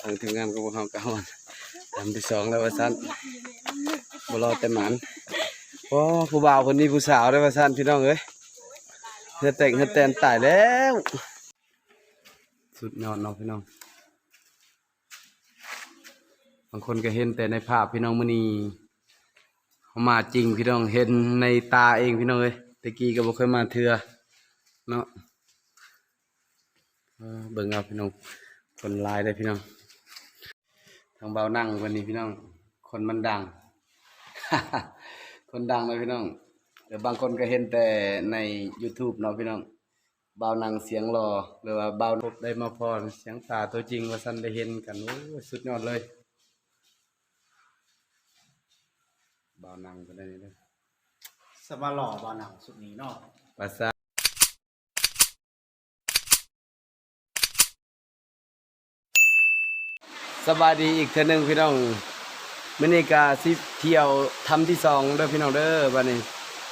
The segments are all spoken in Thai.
ทางทีมงานก็บ่เฮาเก่าทำที่สองแล้วว่าซั่นบรอแต่หมันโอ้ผู้บ่าวคนนี้ผู้สาวได้อว่าซั่นพี่น้องเอ้ยเฮ็ดแต่งเฮ็ดแต่นตายแล้ว สุดยอดเนาะพี่น้อง บางคนก็เห็นแต่ในภาพพี่น้องมื้อนี้เขามาจริงพี่น้องเห็นในตาเองพี่น้องเอ้ยตะกี้ก็บ่เคยมาเทื่อเนาะเบิ่งเอาพี่น้องคนลายได้พี่น้อง ทางเบานั่งวันนี้พี่น้อง คนมันดัง คนดังเลยพี่น้องแต่บางคนก็เห็นแต่ใน YouTube เนาะพี่น้องเบานั่งเสียงรอหรือว่าเบาพบได้มาพรเสียงตาตัวจริงว่าซั่นได้เห็นกันโอ้ยสุดยอดเลยเบานั่งก็ได้นี่เด้อสมาหล่อบอหนังสุดนี้เนาะภาษา สบายดีอีกเทนึงพี่น้องมื้อนี้ก็สิเที่ยวทำที่สองเด้อพี่น้องเด้อบัดนี้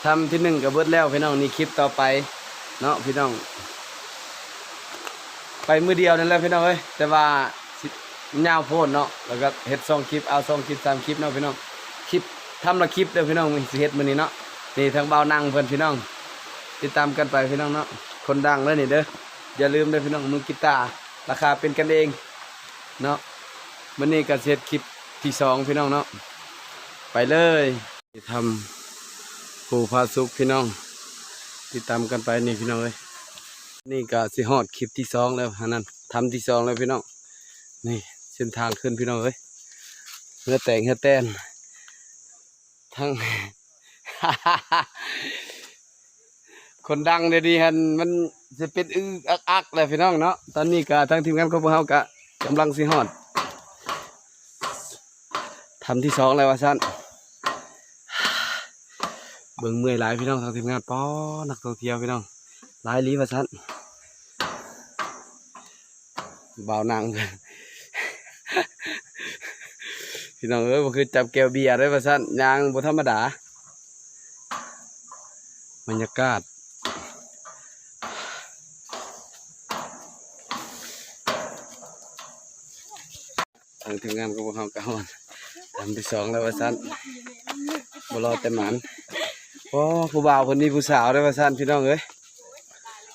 ทำที่หนึ่งก็เบิดแล้วพี่น้องนี่คลิปต่อไปเนาะพี่น้อง ไปมือเดียวนั่นแหละพี่น้องเอ้ยแต่ว่าสิยาโพดเนาะแล้วก็เฮ็ดสองคลิปเอาสองคลิปสามคลิปเนาะพี่น้องคลิปทำละคลิปเด้อพี่น้องมีเฮ็ดมือนี้เนาะนี่ทางเบานั่งเพิ่อนพี่น้อง ติดตามกันไปพี่น้องเนาะคนดังเลยนี่เด้ออย่าลืมเด้อพี่น้องมือกีตาร์ราคาเป็นกันเองเนาะ มันนี้ก็เสร็จคลิปที่สองพี่น้องเนาะไปเลยทำผูพาสุขพี่น้อง ติดตามกันไปนี่พี่น้องเอ้ยนี่ก็สิฮอดคลิปที่สองแล้วฮะนั่นทำที่สองแล้วพี่น้องนี่เส้นทางขึ้นพี่น้องเอ้ยเฮือแต่งเฮือแตนทั้ง คนดังเดี๋ยวนี้ฮันมันจะเป็นอึกอักอักเลยพี่น้องเนาะตอนนี้ก็ทางทีมงานของพวกเราก็กำลังสิฮอด ทำที่สองแล้วว่าสั้นเบิ่งเมื่อยหลายพี่น้องทางทีมงานป้อนักท่องเที่ยวพี่น้องหลายลีว่าสั้นเบานังพี่น้องเอ้ยบ่คือจับแก้วเบียร์ได้ว่าสั้นยางบ่ธรรมดาบรรยากาศทางทีมงานก็บอกเขาเก่า ทำที่สองแล้วว่าสั้นบรอแต่หมันโอ้ผู้บ่าวคนนี้ผู้สาวได้ว่าสั้นพี่น้องเอ้ย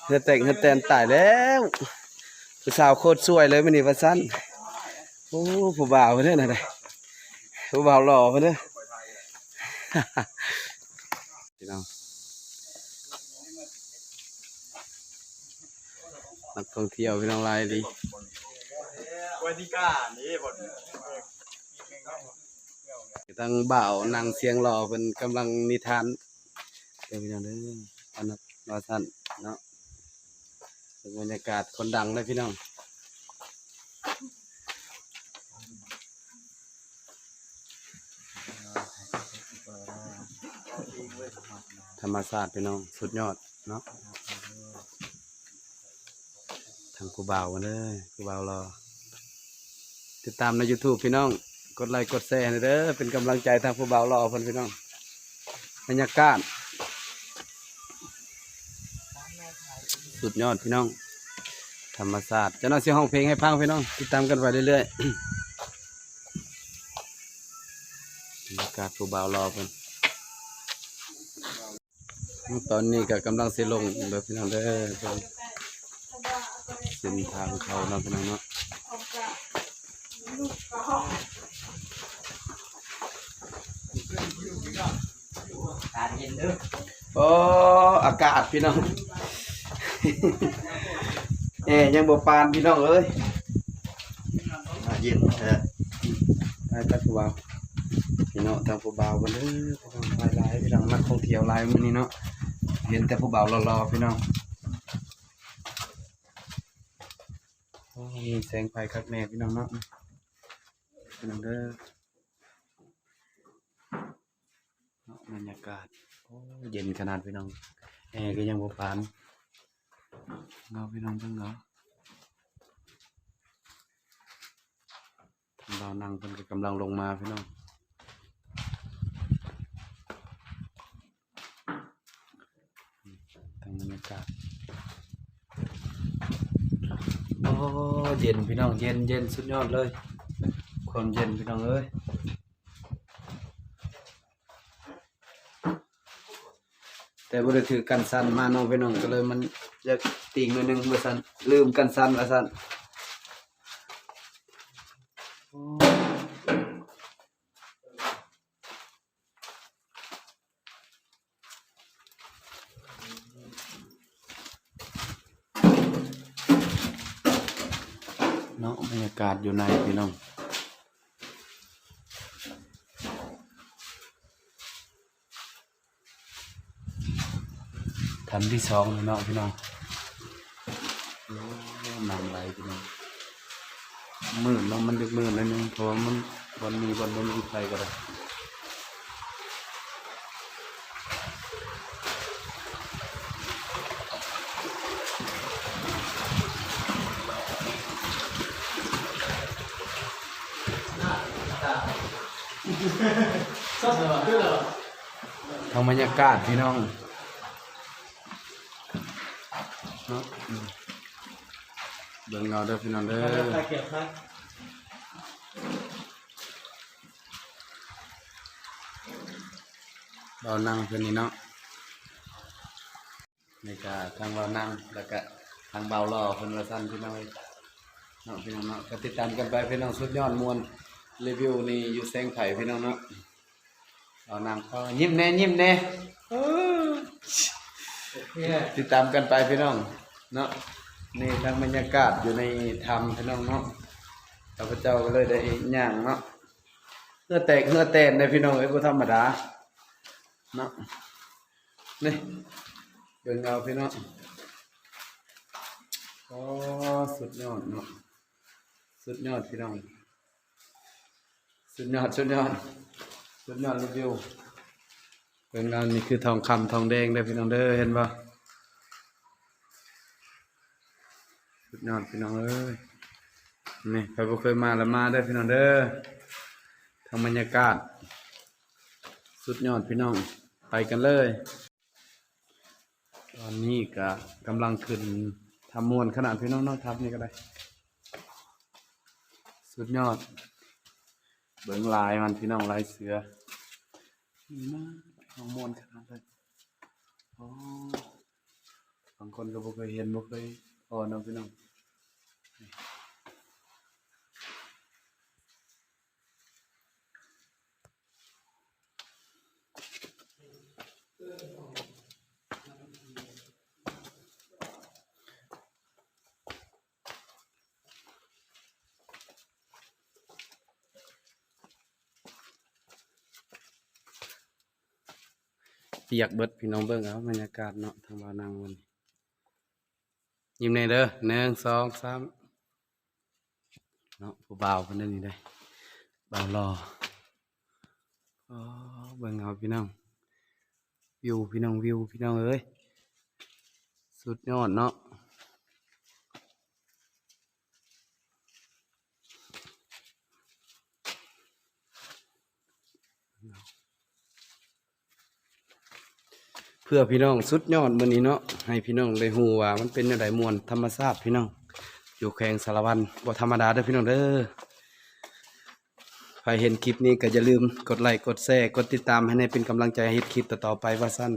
เฮ็ดแต่งเฮ็ดแต่นตายแล้วผู้สาวโคตรสวยเลยมันนี่ว่าสั้นโอ้ผู้บ่าวเพิ่นเด้อน่ะเด้ผู้บ่าวหล่อเพิ่นเด้พี่น้องนักท่องเที่ยวพี่น้องลายดีวันที่ก้านี่บท ตั้งบ่าวนางเสียงรอเป็นกำลังนิทานเดี๋ยวพี่น้องเด้ออันนั้นรอสั้นเนาะบรรยากาศคนดังเลยพี่น้องธรรมศาสตร์พี่น้องสุดยอดเนาะทางกูบ่าวมาเลยกูบ่าวรอติดตามใน YouTube พี่น้อง กดไลค์กดแชร์ให้เด้อเป็นกำลังใจทางผู้บ่าวรอเพิ่นพี่น้องบรรยากาศสุดยอดพี่น้อง ธรรมศาสตร์จะน่าเสียห้องเพลงให้พังพี่น้องติดตามกันไปเรื่อยๆบรรยากาศผู้บ่าวรอเพิ่นตอนนี้ก็กำลังเสิลงเด้อพี่น้องเด้อเพิ่นเส้นทางเขาเนาะพี่น้องเนาะารเย็นเด้อโอ้อากาศพี่น้องเอ๊ยังบ่ปานพี่น้องเอ้ยเย็นเออทายตัดผู้บ่าวพี่น้องทางผู้บ่าวกันเด้อพี่น้องหลายหลายพี่น้องนักท่องเที่ยวหลายมื้อนี้เนาะเห็นแต่ผู้บ่าวรอๆพี่น้องโอ้มีแสงไฟคักแม่พี่น้องเนาะพี่น้องเด้อเนาะ บรรยากาศโอ้เย็นขนาดพี่น้องแอร์ก็ยังบ่ปานเงาพี่น้องเพิ่งเงาทางเรานั่งเพิ่นก็กำลังลงมาพี่น้องทางบรรยากาศโอ้เเย็นพี่น้องเย็นเย็นสุดยอดเลย ความเย็นพี่น้องเอ้ย แต่บ่ได้ถือกันสั่นมาน้องพี่น้องก็เลยมันอยากติ่งหนิดนึงบ่สั่นลืมกันสั่นว่าสั่นเนาะบรรยากาศอยู่ในพี่น้อง ทำที่สองพี่น้องพี่น้องโอ้นำไรพี่น้องมืดเนาะมันดึกมืดนิดนึงเพราะว่ามันวันมีวันนั้นมีไฟก็ได้ทางบรรยากาศพี่น้อง เนาะอืมเบิ่งเอาเด้อพี่น้องเด้อตะเกียบครับเรานั่งเพิ่นนี่เนาะนี่ก็ทางเรานั่งแล้วก็ทางเบาล่อเพิ่นว่าซั่นพี่น้องเอ้ยเนาะพี่น้องเนาะก็ติดตามกันไปพี่น้องสุดยอดมวลรีวิวนี่อยู่แสงไผ่พี่น้องเนาะเรานั่งก็ยิ้มแน่ยิ้มแน่เออ ติดตามกันไปพี่น้อง เนาะนี่ทางบรรยากาศอยู่ในธรรมพี่น้องเนาะข้าพเจ้าก็เลยได้ย่างเนาะเหือแตกเหือแตนได้พี่น้องเอ้ยบ่ธรรมดาเนาะนี่เบิ่งเอาพี่น้องโอ้สุดยอดเนาะสุดยอดพี่น้องสุดยอดสุดยอดสุดยอดรีวิว เบิ่งานี่คือทองคำทองแดงเด้พี่น้องเด้อเห็นปะสุดยอดพี่น้องเอ้ยนี่ใครบ่เคยมาแล้วมาเด้พี่น้องเด้อทางบรรยากาศ สุดยอดพี่น้องไปกันเลย ตอนนี้ก็กำลังขึ้นทำมวนขนาดพี่น้องน้องทับนี่ก็ได้ สุดยอด เบิ้งลายมันพี่น้องลายเสือ เอามวนขนาดเลยอ๋อบางคนก็บ่เคยเห็นบ่เคยอ่อเอาะพี่น้อง ปียกเบิดพี่น้องเบิ้งเอาบรรยากาศเนาะทางบ้านนางวันยิ้มในเด้อหนึ่งสองสามเนาะผู้บ่าวเพิ่นได้นี่ได้บ่าวรอเบิ้งเอาพี่น้องวิวพี่น้องวิวพี่น้องเอ้ยสุดยอดเนาะ พื่อพี่น้องสุดยอดมื้อนี้เนาะให้พี่น้องได้ฮู้ว่ามันเป็นจังไดมวลธรรมชาติพี่น้อง อยู่แขวงสารวันบ่ธรรมดาเด้อพี่น้องเด้อใครเห็นคลิปนี้ก็อย่าลืมกดไลค์กดแชร์กดติดตามให้ในเป็นกำลังใจให้คลิปต่อๆไปว่าสั้น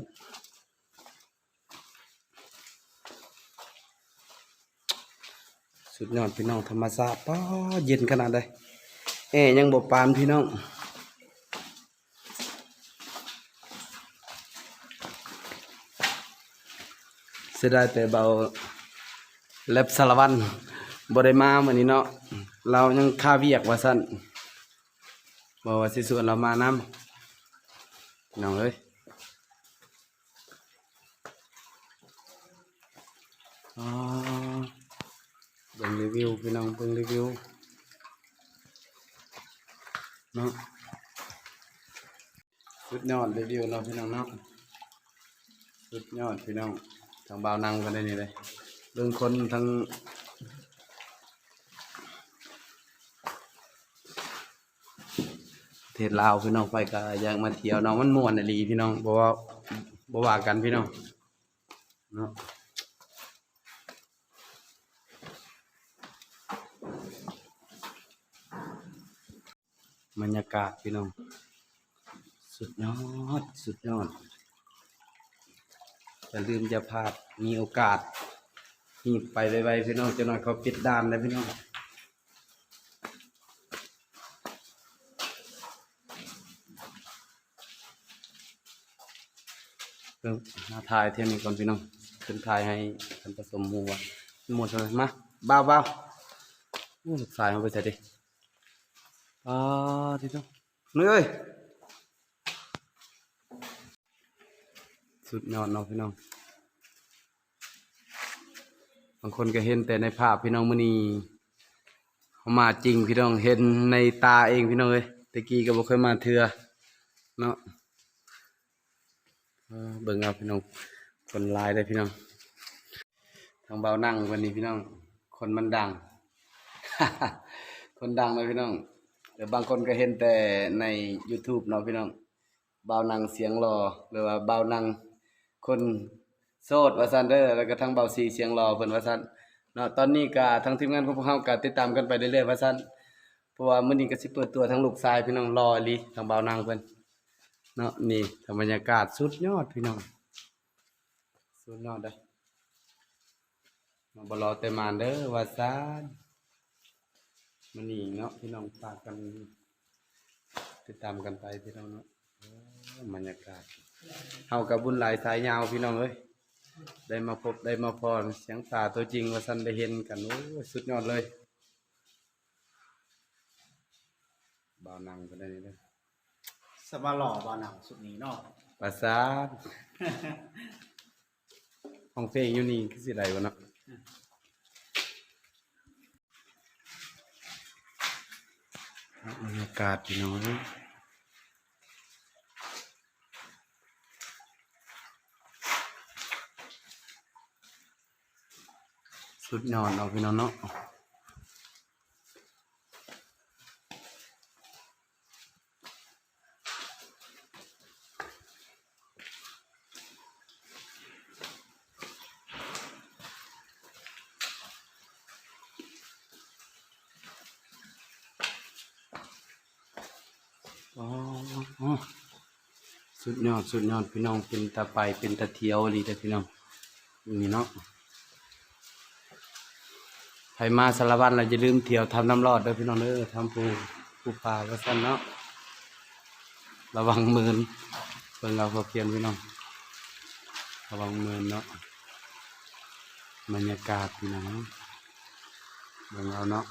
สุดยอดพี่น้องธรรมชาติป้าเย็นขนาดใดแอร์ยังบ่ปานพี่น้อง เสียดายแต่เบาเล็บสารวันบ่ได้มามื้อนี้เนาะเรายังค่าเวียกว่าซั่นบอกว่าสิส่วนเรามานำน้องเอ้ยอ๋อเบิ่งรีวิวพี่น้องเบิ่งรีวิวเนาะสุดยอดรีวิวเนาพี่น้องเนาะสุดยอดพี่น้อง ทางบาวนังกันได้นี่เลยเรื่องคนทั้งเทศลาวพี่น้องไปก็อยากมาเที่ยวน้องมันม่วนอลีพี่น้องเพราะว่าบ่ว่ากันพี่น้องเนาะบรรยากาศพี่น้อง สุดยอด สุดยอด อย่าลืมอย่าพลาดมีโอกาสนี่ไปไวๆพี่น้องจะน่อยเขาปิดด่านแล้วพี่น้องเพิ่งมาถ่ายเที่ยนี้ก่อนพี่น้องขึ้นถ่ายให้ท่านผสมหมูอะหมดเลยมาบ้าบ้าอู้สายเอาไปใส่ดิอ่าที่ต้องนี่เอ้ย สุดยอดเนาะพี่น้อง บางคนก็เห็นแต่ในภาพพี่น้องมือนีเขามาจริงพี่น้องเห็นในตาเองพี่น้องเอ้ยตะกี้ก็บ่เคยมาเทื่อเนาะเบิ่งเอาพี่น้องคนลายเลยพี่น้อง ทางเบานั่งวันนี้พี่น้อง คนมันดัง คนดังเลยพี่น้องเดี๋ยวบางคนก็เห็นแต่ใน YouTube เนาะพี่น้องเบานั่งเสียงรอหรือว่าเบานั่ง คนโสดวาซันเด้อแล้วก็ทั้งเบาสีเสียงรอเพิ่นวาซันเนาะตอนนี้ก็ทั้งทีมงานของพวกเฮาก็ติดตามกันไปเรื่อยๆวาซันเพราะว่ามื้อนี้ก็สิเปิดตัวทั้งลูกชายพี่น้องรอลีทางเบานั่งเพิ่นเนาะนี่ธรรมบรรยากาศสุดยอดพี่น้องสุดยอดเลยมาบรอแต่มานเด้อวาซานมันนี่เนาะพี่น้องฝากกันติดตามกันไปพี่น้องเนาะบรรยากาศ เฮากับบุญหลายสายยาวพี่น้องเอ้ยได้มาพบได้มาพรเสียงตาตัวจริงว่าสันได้เห็นกันโอ้ยสุดยอดเลยบ่าวนังก็ได้นี่เด้อสมาหล่อบ่หนังสุดนี้เนาะประสาทห้องเพลงอยู่นี่คือสิไรวะเนาะบรรยากาศพี่น้อง สุดยอดเนาะพี่น้องเนาะอ๋ออ๋อสุดยอดสุดยอดพี่น้องเป็นตาไปเป็นตาเทียวดีแต่พี่น้องนี่เนาะ ใครมาสารวัตรเราจะลืมเที่ยวทำน้ำรอดด้วยพี่น้องเด้อทำปูปูปลาก็สั้นเนาะระวังมือนเพิ่งเราพอเพียนพี่น้องระวังมือนเนาะบรรยากาศพี่น้องเบิ่งเอาเนาะ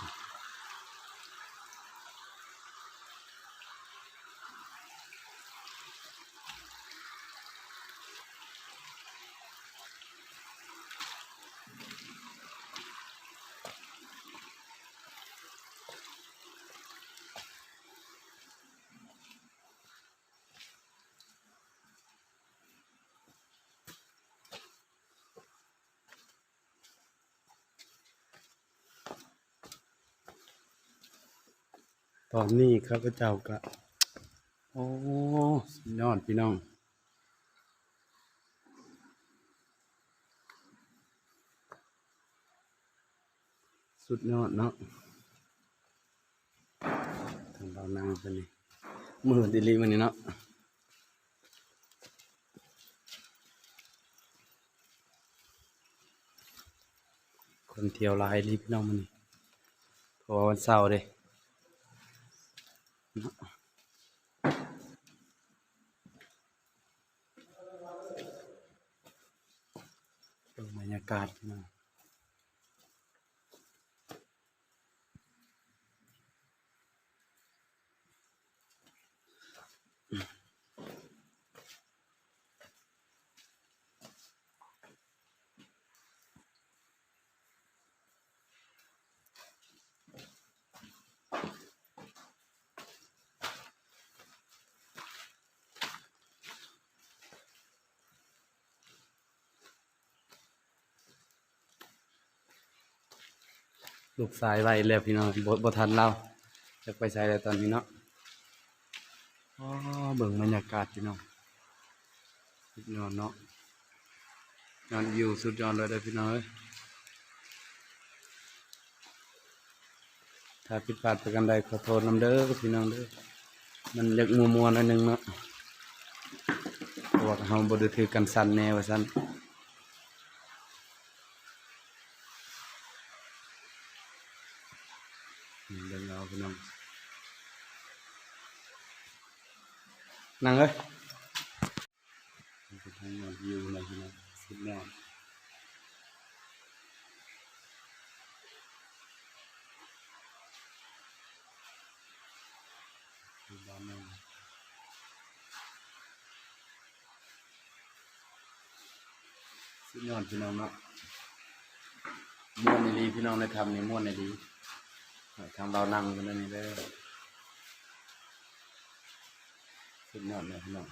ตอนนี้ข้าพเจ้าก็โอ้สุดยอดพี่น้องสุดยอดเนาะทางเรานั่งกันนี่มือดิลีมันนี่เนาะคนเที่ยวลายรีพี่น้องมันนี่เพราะวันเสาร์เด้ดู บรรยากาศพี่น้อ ลูกสายไว้แล้วพี่น้องบ่บ่ทันเราจะไปใส่แล้วตอนนี้เนาะอ๋อเบิ่งบรรยากาศพี่น้องสุดยอดเนาะยอดวิวสุดยอดเลยเด้พี่น้องถ้าผิดพลาดประการใดขอโทษนำเด้อพี่น้องเด้อมันเล็กมัวมัวๆหนิดนึงเนาะเพราะว่าเฮาบ่ได้ถือกันสั่นแน่ว่าซั่นเดินเอาพี่น้อง นั่งเอ้ยนี่คือทางยอดวิวเลยน้องสุดยอดบ้านนั่งสุดยอดพี่น้องเนาะม่วนในดีพี่น้องได้ทำในม่วนในดีทางเรานั่งกันนี่เด้ สุดยอดเลยพี่น้อง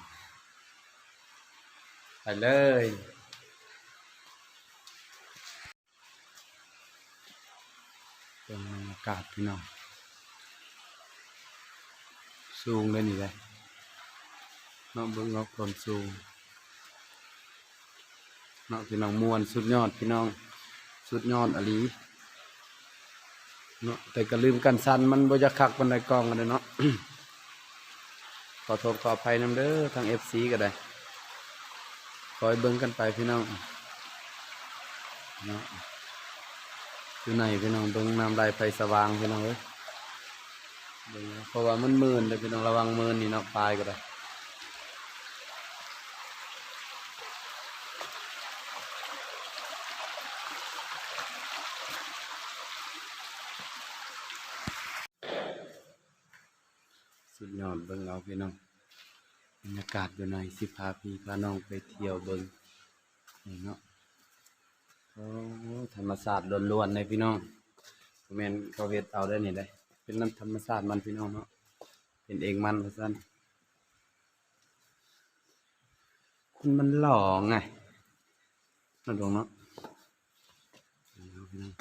ไปเลยเป็นบรรยากาศพี่น้องสูงเลยนี่เลยนาะเบิ้งนาะคนสูงเนาะพี่น้องมวนสุดยอดพี่น้องสุดยอดอลีเนาะแต่ก็ลืมกันสันมันบ่จะคักบันไดกองกันเลยเนาะ ขอโทษขออภัยนำเด้อทางเอฟซีก็ได้คอยเบิ้งกันไปพี่น้องเนาะอยู่ไหนพี่น้องเบิ้งน้ำลายไฟสว่างพี่น้องเอ้ยเบิ่งนะเพราะว่ามันมืนเลยพี่น้องระวังมืนนี่เนาะปลายก็ได้ สุดยอดเบิ่งเอาพี่น้องบรรยากาศอยู่ในสิพาพี่พาน้องไปเที่ยวเบิ่งนี่เนาะโอ้ธรรมศาสตร์ล้วนๆเลยพี่น้องบ่แม่นเขาเฮ็ดเอาได้นี่เลยเป็นน้ำธรรมศาสตร์มันพี่น้องเนาะเป็นเองมันว่าซั่นคุณมันหล่อไงนั่นดวงเนาะนี่าน้อง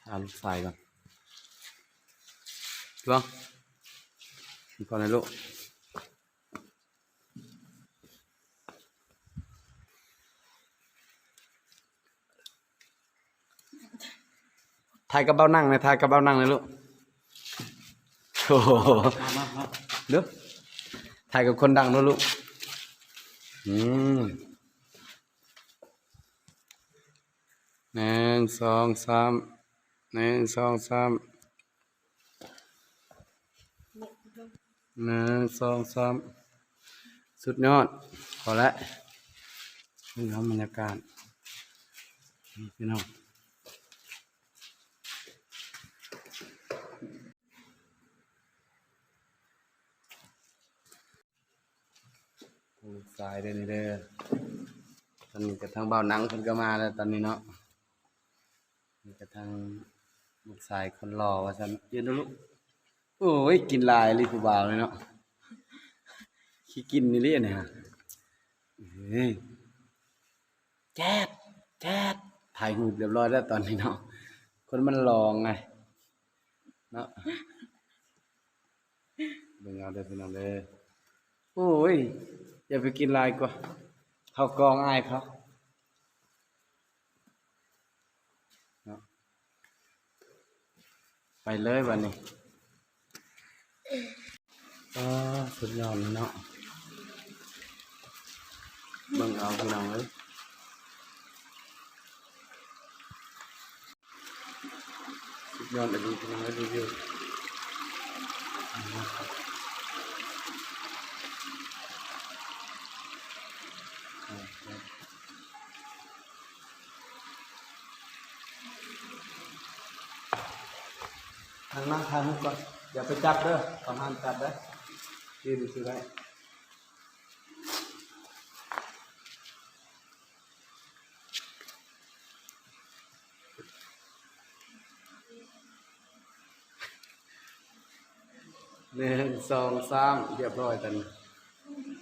ทาลูกชายก่อน Vâng. Con này lộ. Thay cái bao năng này, thay cái bao năng này lộ. Ồ, มามามา nước. Thay cái con đăng nó lộ. Ừ. Nè, song sam. Nè, song sam. หนึ่งสองสาม หนึ่งสองสามสุดยอดพอแล้วนี่ครับบรรยากาศนี่พี่น้องลูกสายเด้อนี่เด้อตอนนี้กระทั่งเบาหนังคนก็มาแล้วตอนนี้เนาะนี่กระทั่งลูกสายคนรอว่าฉันยืนดูลูก โอ้ยกินลายลิผู้บ่าวเลยเนาะขี้กินนี่เรียเนี่ยฮะแจ๊ดแจ๊ดถ่ายรูเรียบร้อยแล้วตอนนี้เนาะคนมันลองไงเนาะเบิ่งเอาเด้อพี่น้องเด้อโอ้ยอย่าไปกินลายกว่าเขากองอายเขาเนาะไปเลยวันนี้ ก็สุดยอดเลยเนาะเบิ่งเอาพี่น้องเลยสุดยอดเลยพี่น้องเลยรีวิวทางนั่งทางมุกก่อน อย่าไปจับเด้อต้องห้ามจับเด้อยืนซื้อได้หนึ่งสองสามเรียบร้อยตัน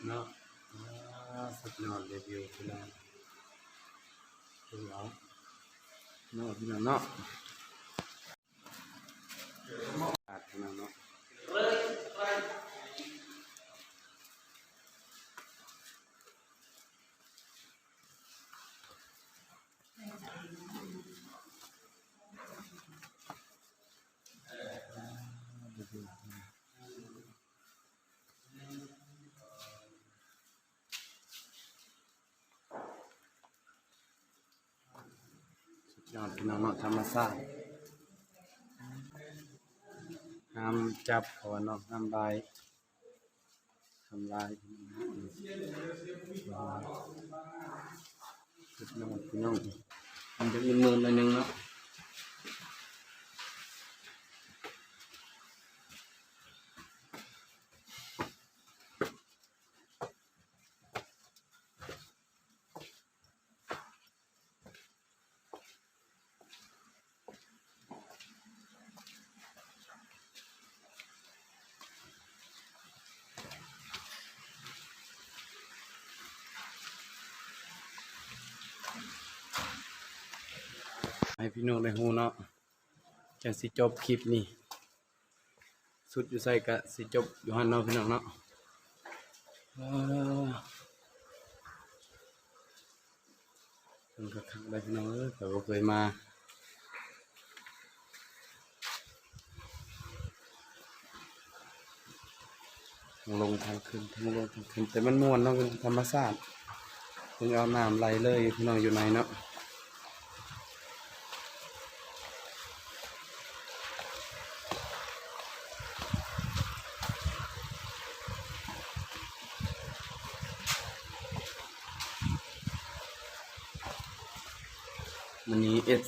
เนาะสุดยอดรีวิวพี่น้องดูเอาเนาะพี่น้องเนาะ อัดนะเนาะยอดพี่น้องธรรมชาติ ห้ามจับเขาว่าเนาะห้ามลายทำลายพี่น้องสุดยอดพี่น้องมันจะมีมือหน่อยนึงเนาะ พี่น้องได้ฮู้เนาะจังสิจบคลิปนี้ สุดอยู่ใส่กะสิจบอยู่หันเนาะพี่น้องเนาะเออเพิ่นก็ครั้งได้พี่น้องเอ้ยแต่บ่เคยมาลงทางขึ้นทางลงทางขึ้นแต่มันม่วนเนาะเป็นธรรมชาติเพิ่งเอาน้ำไหลเลยพี่น้องอยู่ในเนาะ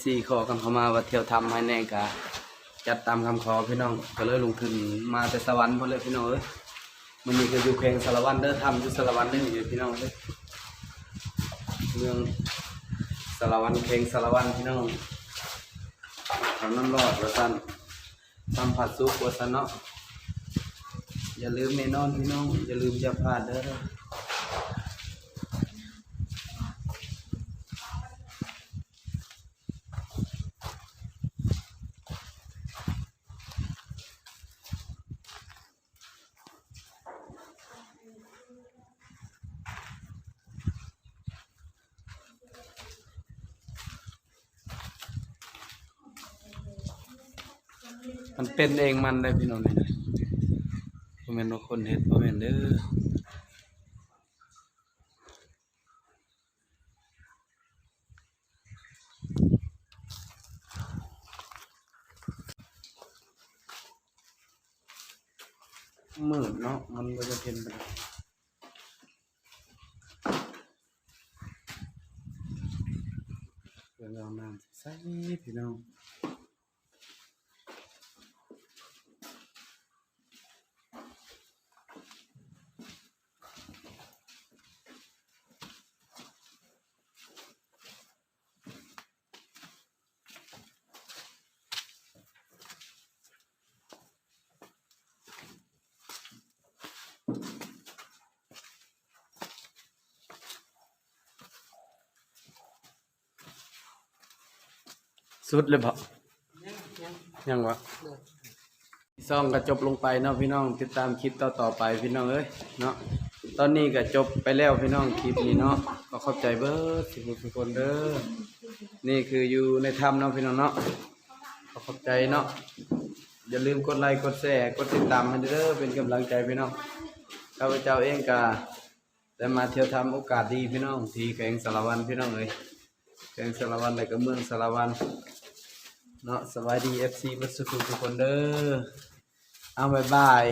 วันนี้เอฟซีขอกันเข้ามาว่าเที่ยวทำให้แน่กะจัดตามคำขอพี่น้องก็เลยลงทุนมาแต่สวรรค์พอเลยพี่น้องเอ้ยมันนี้ก็อยู่เพลงสารวันเด้อทำอยู่สารวันเด้ออยู่พี่น้องเอ้ยเมืองสารวันเพลงสารวันพี่น้องทำน้ำรอดว่าสั้นทำผัดซุปว่าสั้นเนาะอย่าลืมเมนอนพี่น้องอย่าลืมอย่าพลาดเด้อ เป็นเองมันเลยพี่น้องนี่นะผมเป็นว่าคนเห็ดผมเป็นเด้อมืดเนาะมันก็จะเป็นไปเรื่องเอานใส่พี่น้อง สุดเลยบ่ยังวะซ่องก็จบลงไปเนาะพี่น้องติดตามคลิปต่อต่อไปพี่น้องเอ้ยเนาะตอนนี้ก็จบไปแล้วพี่น้องคลิปนี้เนาะก็ขอบใจเบิร์ดทุกคนเด้อนี่คืออยู่ในถ้ำเนาะพี่น้องเนาะก็ขอบใจเนาะอย่าลืมกดไลค์กดแชร์กดติดตามให้เด้อเป็นกำลังใจพี่น้องข้าพเจ้าเองก็ได้มาเที่ยวทำโอกาสดีพี่น้องที่แขวงสารวันพี่น้องเอ้ยแกงสารวันอะไรก็เมืองสารวัน เนาะสวัสดีเอฟซีบัสสุขุทุกคนเด้อเอาบายบาย